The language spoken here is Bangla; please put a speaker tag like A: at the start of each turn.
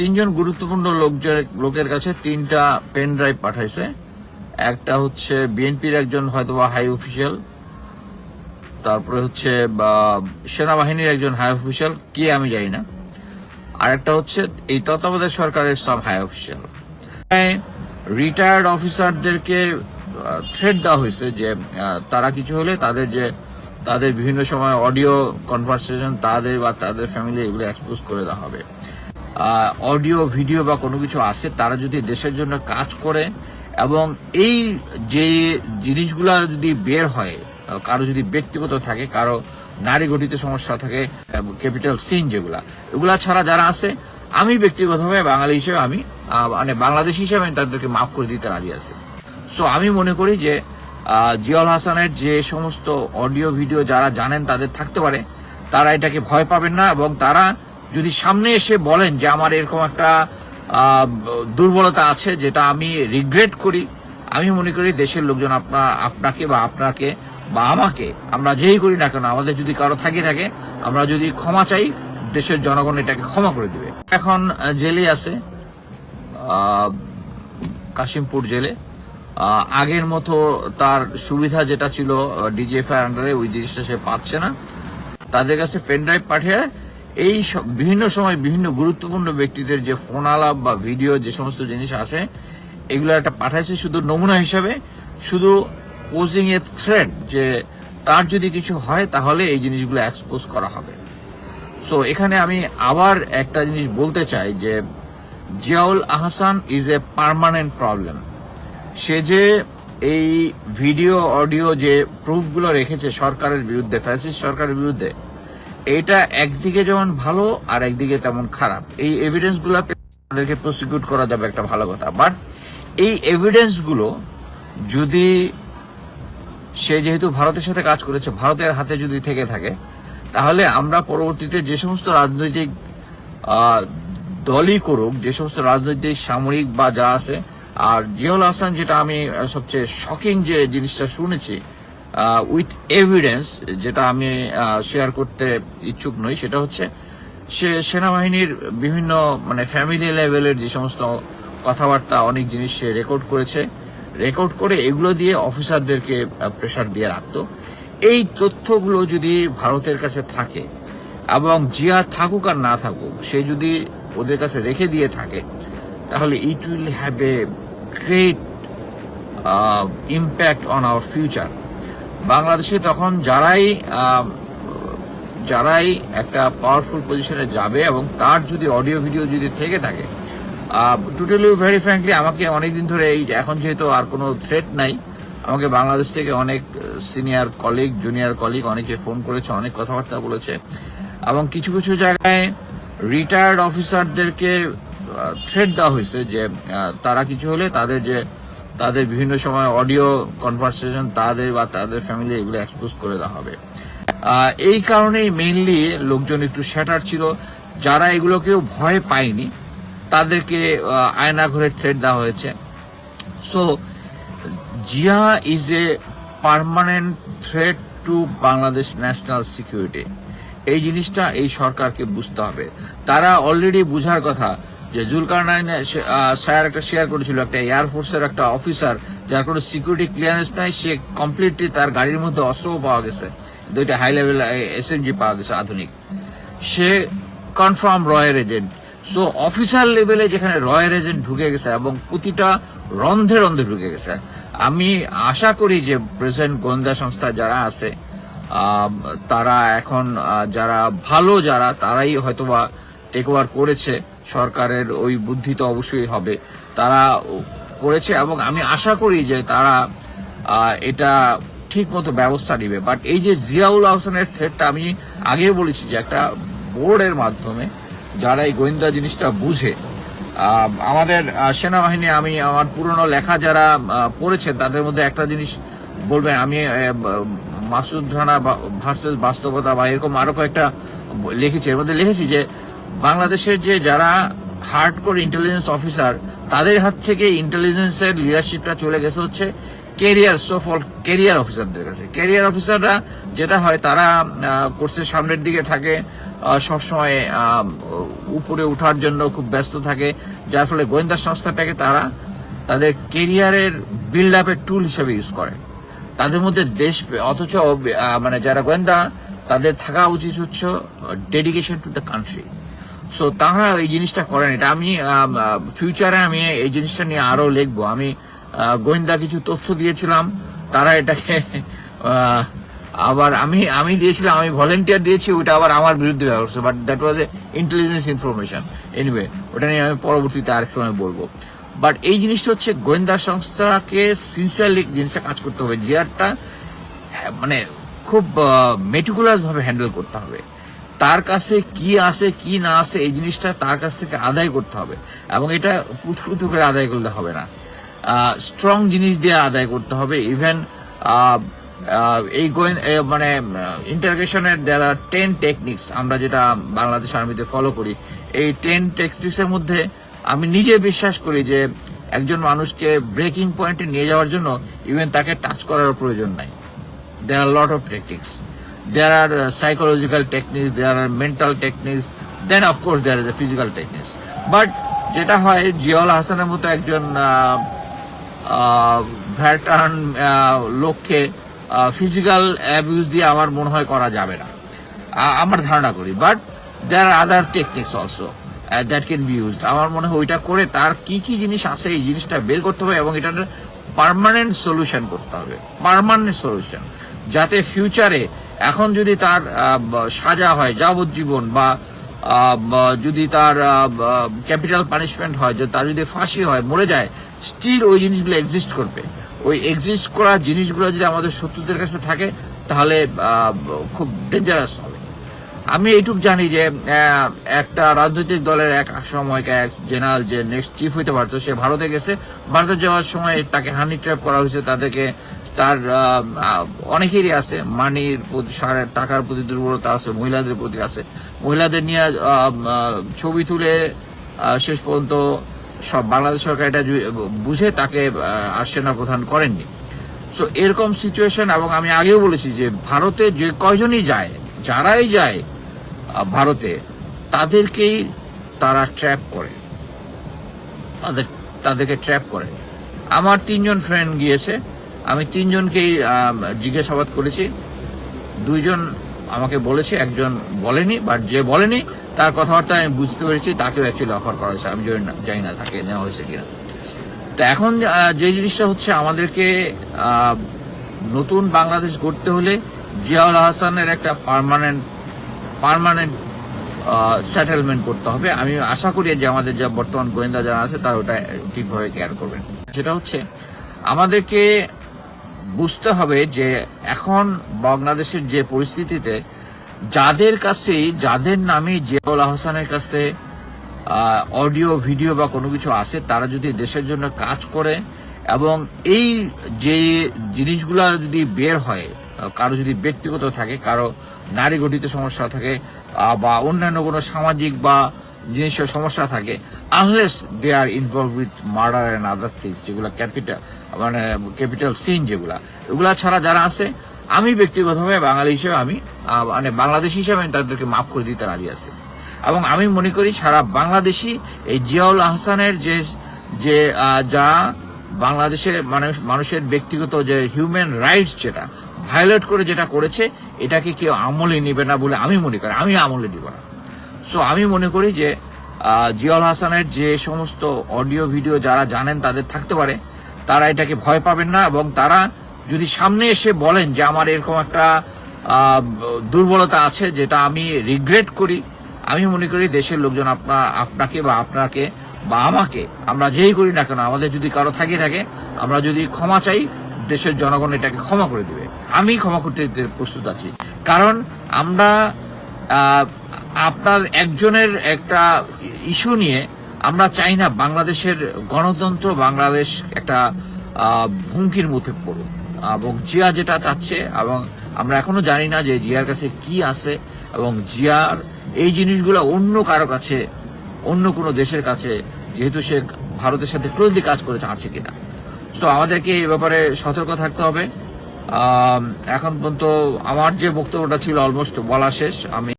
A: তিনজন গুরুত্বপূর্ণ লোকজন, লোকের কাছে তিনটা পেন ড্রাইভ পাঠাইছে। একটা হচ্ছে বিএনপির একজন হয়তোবা হাই অফিসিয়াল তারপরে হচ্ছে, বা সেনাবাহিনীর একজন হাই অফিসিয়াল কে আমি জানি না। আর একটা হচ্ছে এই তত্ত্বাবধায়ক সরকারের সব হাই অফিসিয়াল রিটায়ার্ড অফিসারদেরকে থ্রেড দেওয়া হয়েছে যে তারা কিছু হলে তাদের যে, তাদের বিভিন্ন সময় অডিও কনভারসেশন তাদের বা তাদের ফ্যামিলি এগুলো এক্সপোজ করে দেওয়া হবে। অডিও ভিডিও বা কোনো কিছু আসে, তারা যদি দেশের জন্য কাজ করে এবং এই যে জিনিসগুলো যদি বের হয় কারও যদি ব্যক্তিগত থাকে, কারও নারী গঠিত সমস্যা থাকে ক্যাপিটাল সিন যেগুলা, এগুলা ছাড়া যারা আছে, আমি ব্যক্তিগতভাবে বাঙালি হিসেবে আমি মানে বাংলাদেশ হিসেবে আমি তাদেরকে মাফ করে দিতে রাজি আছি। সো আমি মনে করি যে জিয়াউল হাসানের যে সমস্ত অডিও ভিডিও যারা জানেন তাদের থাকতে পারে, তারা এটাকে ভয় পাবেন না এবং তারা যদি সামনে এসে বলেন যে আমার এরকম একটা দুর্বলতা আছে যেটা আমি রিগ্রেট করি, আমি মনে করি দেশের লোকজন আপনা, আপনাকে বা আপনাকে বা আমাকে, আমরা যেই করি না কেন, আমাদের যদি কারও থাকে থাকে, আমরা যদি ক্ষমা চাই, দেশের জনগণ এটাকে ক্ষমা করে দিবে। এখন জেলে আছে কাশিমপুর জেলে। আগের মতো তার সুবিধা যেটা ছিল ডিজিএফআই আন্ডারে ওই জিনিসটা সে পাচ্ছে না। তাদের কাছে পেনড্রাইভ পাঠিয়ে এই সব- বিভিন্ন সময় বিভিন্ন গুরুত্বপূর্ণ ব্যক্তিদের যে ফোন আলাপ বা ভিডিও যে সমস্ত জিনিস আছে, এগুলো একটা পাঠাইছে শুধু নমুনা হিসাবে, শুধু পোজিং এ থ্রেড যে তার যদি কিছু হয় তাহলে এই জিনিসগুলো এক্সপোজ করা হবে। সো এখানে আমি আবার একটা জিনিস বলতে চাই যে, Ziaul Ahsan is a permanent problem সে যে এই ভিডিও অডিও যে প্রুফগুলো রেখেছে সরকারের বিরুদ্ধে ফ্যাসিস্ট সরকারের বিরুদ্ধে এটা একদিকে যেমন ভালো আর একদিকে তেমন খারাপ। এই এভিডেন্সগুলো তাদেরকে প্রসিকিউট করা যাবে একটা ভালো কথা। বাট এই এভিডেন্সগুলো যদি সে যেহেতু ভারতের সাথে কাজ করেছে, ভারতের হাতে যদি থেকে থাকে, তাহলে আমরা পরবর্তীতে যে সমস্ত রাজনৈতিক দলই করুক, যে সমস্ত রাজনৈতিক, সামরিক বা যা আছে, আর জিয়াউল হাসান যেটা আমি সবচেয়ে শকিং যে জিনিসটা শুনেছি উইথ এভিডেন্স যেটা আমি শেয়ার করতে ইচ্ছুক নই, সেটা হচ্ছে সে সেনাবাহিনীর বিভিন্ন মানে ফ্যামিলি লেভেলের যে সমস্ত কথাবার্তা, অনেক জিনিস সে রেকর্ড করেছে। রেকর্ড করে এগুলো দিয়ে অফিসারদেরকে প্রেশার দিয়ে রাখত। এই তথ্যগুলো যদি ভারতের কাছে থাকে এবং জিয়া থাকুক আর না থাকুক, সে যদি ওদের কাছে রেখে দিয়ে থাকে, তাহলে it will have a great impact on our future বাংলাদেশে তখন যারাই যারাই একটা পাওয়ারফুল পজিশনে যাবে এবং তার যদি অডিও ভিডিও যদি থেকে থাকে টোটালি ভেরি ফ্র্যাঙ্কলি আমাকে অনেকদিন ধরে এই, এখন যেহেতু আর কোনো থ্রেট নাই, আমাকে বাংলাদেশ থেকে অনেক সিনিয়র কলিগ জুনিয়র কলিগ অনেকে ফোন করেছে, অনেক কথাবার্তা বলেছে এবং কিছু কিছু জায়গায় রিটায়ার্ড অফিসারদেরকে থ্রেট দেওয়া হয়েছে যে তারা কিছু হলে তাদের যে তাদের বিভিন্ন সময় অডিও কনভারসেশন তাদের বা তাদের ফ্যামিলি এগুলো এক্সপোজ করে দেওয়া হবে। এই কারণেই মেইনলি লোকজন একটু শ্যাটার ছিল। যারা এগুলোকেও ভয় পায়নি, তাদেরকে আয়না ঘরে থ্রেট দেওয়া হয়েছে। So Zia is a permanent threat to Bangladesh national security এই জিনিসটা এই সরকারকে বুঝতে হবে। তারা অলরেডি বুঝার কথা যে জুলকার নাইন স্যার একটা শেয়ার করেছিল, একটা এয়ারফোর্সের একটা অফিসার যার কোনো সিকিউরিটি ক্লিয়ারেন্স নাই, সে কমপ্লিটলি তার গাড়ির মধ্যে অস্ত্রও পাওয়া গেছে। দুইটা হাই লেভেল এসএমজি পাওয়া গেছে, আধুনিক। সে কনফার্ম রয়ের এজেন্ট সো অফিসার লেভেলে যেখানে রয়ের এজেন্ট ঢুকে গেছে এবং প্রতিটা রন্ধে রন্ধে ঢুকে গেছে। আমি আশা করি যে প্রেসেন্ট গোয়েন্দা সংস্থা যারা আছে তারা এখন যারা ভালো যারা, তারাই হয়তোবা টেক ওভার করেছে। সরকারের ওই বুদ্ধি তো অবশ্যই হবে। তারা করেছে এবং আমি আশা করি যে তারা এটা ঠিক মতো ব্যবস্থা নিবে। বাট এই যে জিয়াউল হাসানের থ্রেটটা আমি আগেও বলেছি যে একটা বোর্ডের মাধ্যমে যারা এই গোয়েন্দা জিনিসটা বুঝে আমাদের সেনাবাহিনী, আমি আমার পুরনো লেখা যারা পড়েছেন, তাদের মধ্যে একটা জিনিস বলবেন, আমি মাসুদ রানা ভার্সেস বাস্তবতা বা এরকম আরও কয়েকটা লিখেছি। এর মধ্যে লিখেছি যে বাংলাদেশের যে যারা হার্ড কোর ইন্টেলিজেন্স অফিসার তাদের হাত থেকে ইন্টেলিজেন্সের লিডারশিপটা চলে গেছে হচ্ছে কেরিয়ার সফল কেরিয়ার অফিসারদের কাছে। কেরিয়ার অফিসাররা যেটা হয়, তারা কোর্সের সামনের দিকে থাকে সবসময় উপরে ওঠার জন্য খুব ব্যস্ত থাকে। যার ফলে গোয়েন্দা সংস্থাটাকে তারা তাদের কেরিয়ারের বিল্ড আপের টুল হিসেবে ইউজ করে। তাদের মধ্যে দেশ, অথচ মানে যারা গোয়েন্দা, তাদের থাকা উচিত হচ্ছে dedication to the country so তারা এই জিনিসটা করেন। এটা আমি ফিউচারে আমি এই জিনিসটা নিয়ে আরও লিখব। আমি গোয়েন্দা কিছু তথ্য দিয়েছিলাম। তারা এটাকে আবার আমি আমি দিয়েছিলাম আমি ভলেন্টিয়ার দিয়েছি ওটা আবার আমার বিরুদ্ধে ব্যবহার করছে। But that was a intelligence information anyway ওটা নিয়ে আমি পরবর্তীতে আরেক সময় বলব। বাট এই জিনিসটা হচ্ছে গোয়েন্দা সংস্থাকে সিনসিয়ারলি জিনিসটা কাজ করতে হবে। জিয়ারটা হ্যাঁ, মানে খুব মেটিকুলাস ভাবে হ্যান্ডেল করতে হবে। তার কাছে কি আছে, কি না আছে, এই জিনিসটা তার কাছ থেকে আদায় করতে হবে। এবং এটা পুটপুটু করে আদায় করলে হবে না। স্ট্রং জিনিস দিয়ে আদায় করতে হবে। ইভেন এই গোয়েন মানে ইন্টারগ্রেশনের আর টেন টেকনিক্স আমরা যেটা বাংলাদেশ আর্মিতে ফলো করি। এই টেন টেকনিক্সের মধ্যে আমি নিজে বিশ্বাস করি যে, একজন মানুষকে ব্রেকিং পয়েন্টে নিয়ে যাওয়ার জন্য ইভেন তাকে টাচ করার প্রয়োজন নাই। Are a lot of techniques. There are uh, psychological techniques, there are mental techniques, then of course there is a physical techniques. But যেটা হয় জিয়াউল হাসানের মতো একজন ভ্যাটার্ন লোককে ফিজিক্যাল অ্যাবিউজ দিয়ে আমার মনে হয় করা যাবে না। আমার ধারণা করি। But there are other techniques also that can be used আমার মনে হয় ওইটা করে তার কি কি জিনিস আছে এই জিনিসটা বের করতে হবে এবং এটার পার্মানেন্ট সলিউশন করতে হবে। পার্মানেন্ট সলিউশন যাতে ফিউচারে এখন যদি তার সাজা হয়, যাবজ্জীবন বা যদি তার ক্যাপিটাল পানিশমেন্ট হয়, যে তার যদি ফাঁসি হয়, মরে যায় স্টিল ওই জিনিসগুলো এক্সিস্ট করবে। ওই এক্সিস্ট করা জিনিসগুলো যদি আমাদের শত্রুদের কাছে থাকে, তাহলে খুব ডেঞ্জারাস হবে। আমি এইটুক জানি যে একটা রাজনৈতিক দলের এক সময় এক জেনারেল যে নেক্সট চিফ হইতে পারতো, সে ভারতে গেছে। ভারতে যাওয়ার সময় তাকে হানি ট্র্যাপ করা হয়েছে, তাদেরকে তার অনেকেরই আছে। মানির প্রতি টাকার প্রতি দুর্বলতা আছে, মহিলাদের প্রতি আছে। মহিলাদের নিয়ে ছবি তুলে শেষ পর্যন্ত সব বাংলাদেশ সরকার এটা বুঝে তাকে আর সেনা প্রধান করেননি। সো এরকম সিচুয়েশন এবং আমি আগেও বলেছি যে ভারতে যে কয়জনই যায়, যারাই যায় ভারতে, তাদেরকেই তারা ট্র্যাপ করে। তাদের, তাদেরকে ট্র্যাপ করে। আমার তিনজন ফ্রেন্ড গিয়েছে। আমি তিনজনকেই জিজ্ঞাসাবাদ করেছি। দুইজন আমাকে বলেছে, একজন বলেনি, বাট যে বলেনি, তার কথাবার্তা আমি বুঝতে পেরেছি, তাকেও অ্যাকচুয়ালি অফার করা হয়েছে। আমি জানি না জানি না তাকে নেওয়া হয়েছে কিনা। তো এখন যে জিনিসটা হচ্ছে আমাদেরকে নতুন বাংলাদেশ গড়তে হলে জিয়াউল হাসানের একটা পার্মানেন্ট পার্মানেন্ট সেটেলমেন্ট করতে হবে। আমি আশা করি যে আমাদের যা বর্তমান গোয়েন্দা যারা আছে, তারা ওটা ঠিকভাবে কেয়ার করবেন। সেটা হচ্ছে, আমাদেরকে বুঝতে হবে যে এখন বাংলাদেশের যে পরিস্থিতিতে যাদের কাছেই, যাদের নামে জিয়াউল আহসানের কাছে অডিও, ভিডিও বা কোনো কিছু আছে, তারা যদি দেশের জন্য কাজ করে এবং এই যে জিনিসগুলো যদি বের হয়, কারও যদি ব্যক্তিগত থাকে, কারও নারী গঠিত সমস্যা থাকে বা অন্যান্য কোনো সামাজিক বা জিনিসের সমস্যা থাকে unless they are involve with murder and other things যেগুলো ক্যাপিটাল মানে ক্যাপিটাল সিন যেগুলা। এগুলা ছাড়া যারা আছে, আমি ব্যক্তিগতভাবে বাঙালি হিসেবে আমি মানে বাংলাদেশ হিসেবে আমি তাদেরকে মাফ করে দিতে রাজি আছি। এবং আমি মনে করি সারা বাংলাদেশি এই জিয়াউল আহসানের যে যে যা বাংলাদেশের মানুষ মানুষের ব্যক্তিগত যে হিউম্যান রাইটস যেটা ভায়োলেট করে যেটা করেছে, এটাকে কেউ আমলে নেবে না বলে আমি মনে করি। আমি আমলে দিব না। সো আমি মনে করি যে জিয়াউল হাসানের যে সমস্ত অডিও ভিডিও যারা জানেন তাদের থাকতে পারে, তারা এটাকে ভয় পাবেন না এবং তারা যদি সামনে এসে বলেন যে আমার এরকম একটা দুর্বলতা আছে যেটা আমি রিগ্রেট করি, আমি মনে করি দেশের লোকজন আপনার আপনাকে বা আপনাকে বা আমাকে, আমরা যেই করি না কেন, আমাদের যদি কারও থাকে থাকে, আমরা যদি ক্ষমা চাই, দেশের জনগণ এটাকে ক্ষমা করে দেবে। আমি ক্ষমা করতে প্রস্তুত আছি। কারণ আমরা আপনার একজনের একটা ইস্যু নিয়ে আমরা চাই না বাংলাদেশের গণতন্ত্র বাংলাদেশ একটা হুমকির মুখে পড়ুক। এবং জিয়া যেটা চাচ্ছে, এবং আমরা এখনও জানি না যে জিয়ার কাছে কি আছে, এবং জিয়ার এই জিনিসগুলো অন্য কারও কাছে, অন্য কোনো দেশের কাছে, যেহেতু সে ভারতের সাথে ক্লোজলি কাজ করেছে, আছে কিনা। সো আমাদেরকে এই ব্যাপারে সতর্ক থাকতে হবে। এখন পর্যন্ত আমার যে বক্তব্যটা ছিল অলমোস্ট বলা শেষ, আমি